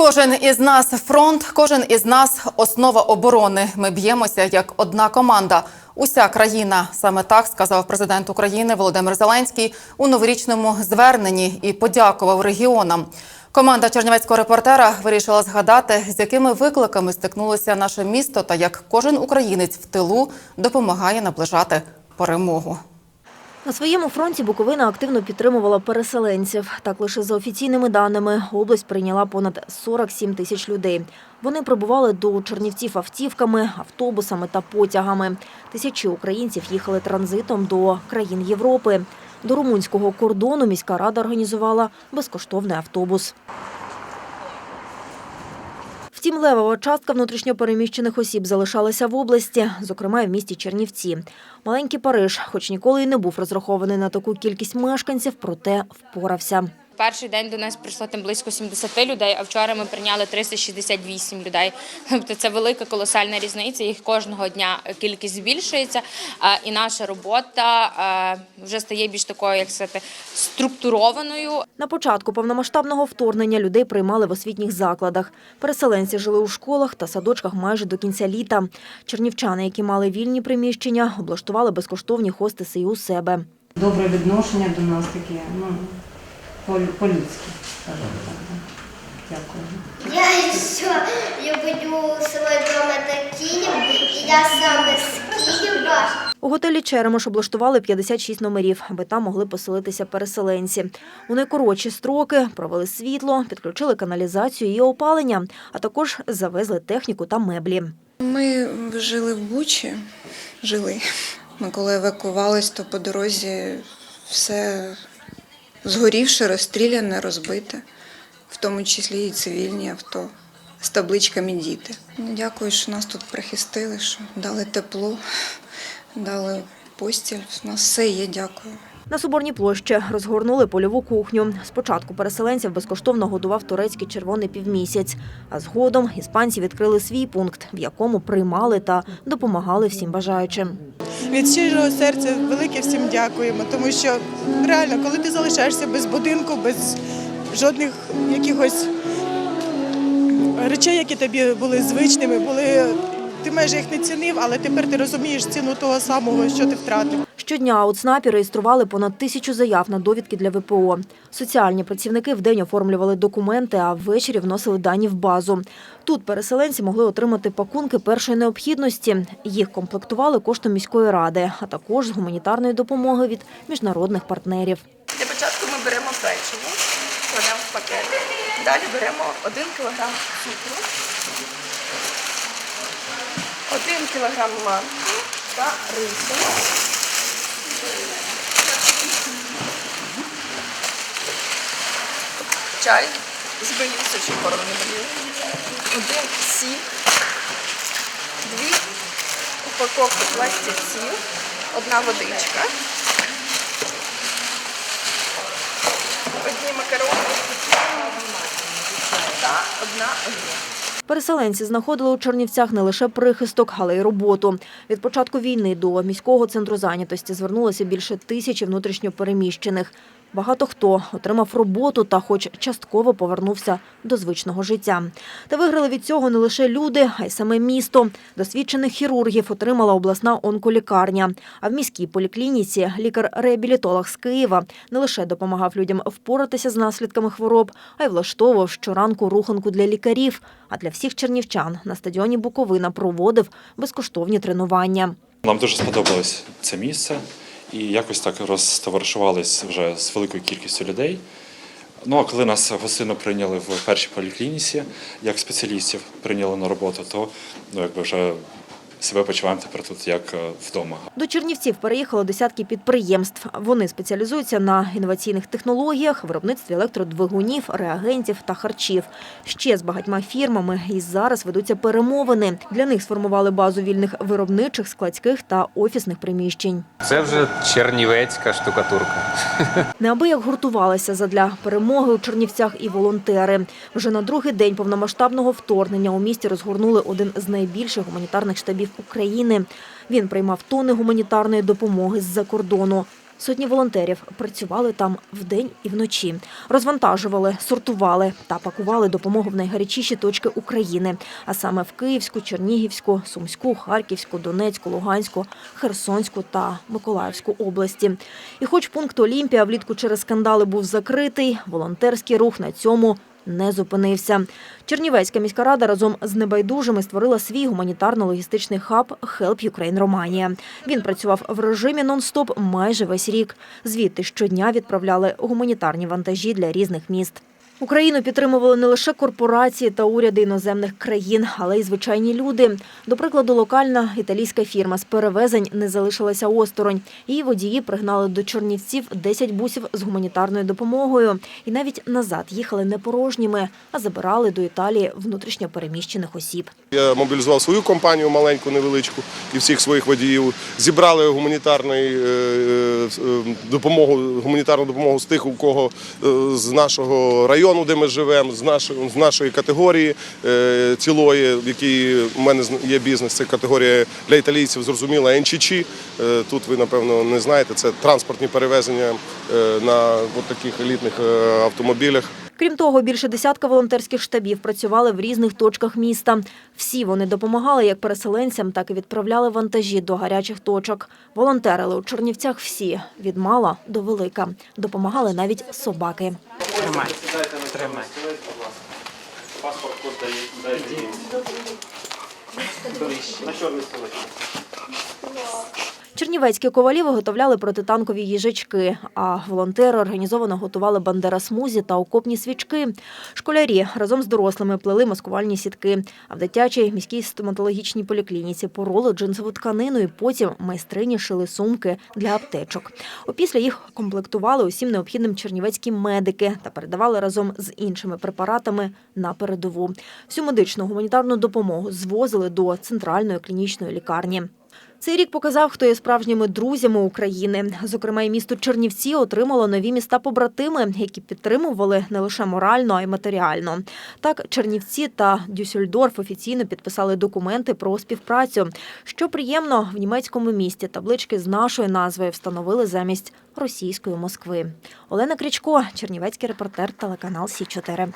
Кожен із нас фронт, кожен із нас основа оборони. Ми б'ємося як одна команда. Уся країна саме так сказав президент України Володимир Зеленський у новорічному зверненні і подякував регіонам. Команда Чернівецького репортера вирішила згадати, з якими викликами стикнулося наше місто та як кожен українець в тилу допомагає наближати перемогу. На своєму фронті Буковина активно підтримувала переселенців. Так лише за офіційними даними область прийняла понад 47 тисяч людей. Вони прибували до Чернівців автівками, автобусами та потягами. Тисячі українців їхали транзитом до країн Європи. До румунського кордону міська рада організувала безкоштовний автобус. Втім, левова частка внутрішньопереміщених осіб залишалася в області, зокрема і в місті Чернівці. Маленький Париж, хоч ніколи й не був розрахований на таку кількість мешканців, проте впорався. Перший день до нас прийшло там близько 70 людей, а вчора ми прийняли 368 людей. Тобто це велика колосальна різниця. Їх кожного дня кількість збільшується. І наша робота вже стає більш такою, як сказати, структурованою. На початку повномасштабного вторгнення людей приймали в освітніх закладах. Переселенці жили у школах та садочках майже до кінця літа. Чернівчани, які мали вільні приміщення, облаштували безкоштовні хостиси і у себе. добре відношення до нас таке, ну, по-людськи, скажімо так. Дякую. Я еще люблю свой дом, Киев, и я сам из Киева. У готелі Черемош облаштували 56 номерів, аби там могли поселитися переселенці. У найкоротші строки провели світло, підключили каналізацію і опалення, а також завезли техніку та меблі. Ми жили в Бучі, жили. Ми коли евакувались, то по дорозі все згорівше, розстріляне, розбите, в тому числі і цивільні авто з табличками діти. Ну, Дякую, що нас тут прихистили, що дали тепло, дали постіль. У нас все є, дякую. На Соборній площі розгорнули польову кухню. Спочатку переселенців безкоштовно годував турецький червоний півмісяць, а згодом іспанці відкрили свій пункт, в якому приймали та допомагали всім бажаючим. Від щирого серця велике всім дякуємо, тому що реально, коли ти залишаєшся без будинку, без жодних якихось речей, які тобі були звичними, були ти майже їх не цінив, але тепер ти розумієш ціну того самого, що ти втратив. Щодня у ЦНАПі реєстрували понад тисячу заяв на довідки для ВПО. Соціальні працівники вдень оформлювали документи, а ввечері вносили дані в базу. Тут переселенці могли отримати пакунки першої необхідності. Їх комплектували коштом міської ради, а також з гуманітарної допомоги від міжнародних партнерів. Для початку ми беремо печиво, кладемо в пакет. Далі беремо 1 кг цукру, 1 кг манки та рису. Чай з белюсочок коронавірус. Один сік, дві упаковки пластівців, одна водичка. Одні макарони та одна олія. Переселенці знаходили у Чернівцях не лише прихисток, але й роботу. Від початку війни до міського центру зайнятості звернулося більше тисячі внутрішньопереміщених. Багато хто отримав роботу та хоч частково повернувся до звичного життя. Та виграли від цього не лише люди, а й саме місто. Досвідчених хірургів отримала обласна онколікарня. А в міській поліклініці лікар-реабілітолог з Києва не лише допомагав людям впоратися з наслідками хвороб, а й влаштовував щоранку руханку для лікарів. А для всіх чернівчан на стадіоні Буковина проводив безкоштовні тренування. Нам дуже сподобалось це місце, і якось так розтоваришувались вже з великою кількістю людей. Ну а коли нас гостинно прийняли в першій поліклініці, як спеціалістів прийняли на роботу, то ну, якби вже себе почуваємо тепер тут як е, вдома. До Чернівців переїхало десятки підприємств. Вони спеціалізуються на інноваційних технологіях, виробництві електродвигунів, реагентів та харчів. Ще з багатьма фірмами і зараз ведуться перемовини. Для них сформували базу вільних виробничих, складських та офісних приміщень. Це вже чернівецька штукатурка. Неабияк гуртувалися задля перемоги у Чернівцях і волонтери. Вже на другий день повномасштабного вторгнення у місті розгорнули один з найбільших гуманітарних штабів України. Він приймав тони гуманітарної допомоги з-за кордону. Сотні волонтерів працювали там вдень і вночі. Розвантажували, сортували та пакували допомогу в найгарячіші точки України, а саме в Київську, Чернігівську, Сумську, Харківську, Донецьку, Луганську, Херсонську та Миколаївську області. І хоч пункт Олімпія влітку через скандали був закритий, волонтерський рух на цьому не зупинився. Чернівецька міська рада разом з небайдужими створила свій гуманітарно-логістичний хаб Help Ukraine Романія. Він працював в режимі нон-стоп майже весь рік. Звідти щодня відправляли гуманітарні вантажі для різних міст. Україну підтримували не лише корпорації та уряди іноземних країн, але й звичайні люди. До прикладу, локальна італійська фірма з перевезень не залишилася осторонь. Її водії пригнали до Чернівців 10 бусів з гуманітарною допомогою. І навіть назад їхали не порожніми, а забирали до Італії внутрішньо переміщених осіб. Я мобілізував свою компанію маленьку, невеличку і всіх своїх водіїв. Зібрали гуманітарний е, е, допомогу, гуманітарну допомогу з тих, у кого е, з нашого району, де ми живемо, з нашої, з нашої категорії е, цілої, в якій у мене є бізнес. Це категорія для італійців, зрозуміла НЧЧ. Е, Тут ви, напевно, не знаєте. Це транспортні перевезення е, на от таких елітних автомобілях. Крім того, більше десятка волонтерських штабів працювали в різних точках міста. Всі вони допомагали як переселенцям, так і відправляли вантажі до гарячих точок. Волонтерили у Чернівцях всі від мала до велика. Допомагали навіть собаки. Тримай. Сідайте на Тримай. стілець, будь. Паспорт код дає- дайте. На чорний стілець. Чернівецькі ковалі виготовляли протитанкові їжачки, а волонтери організовано готували бандера-смузі та окопні свічки. Школярі разом з дорослими плели маскувальні сітки, а в дитячій міській стоматологічній поліклініці пороли джинсову тканину і потім майстрині шили сумки для аптечок. Опісля їх комплектували усім необхідним чернівецькі медики та передавали разом з іншими препаратами на передову. Всю медичну гуманітарну допомогу звозили до центральної клінічної лікарні. Цей рік показав, хто є справжніми друзями України. Зокрема, і місто Чернівці отримало нові міста-побратими, які підтримували не лише морально, а й матеріально. Так, Чернівці та Дюссельдорф офіційно підписали документи про співпрацю. Що приємно, в німецькому місті таблички з нашою назвою встановили замість російської Москви. Олена Крічко, Чернівецький репортер, телеканал Сі 4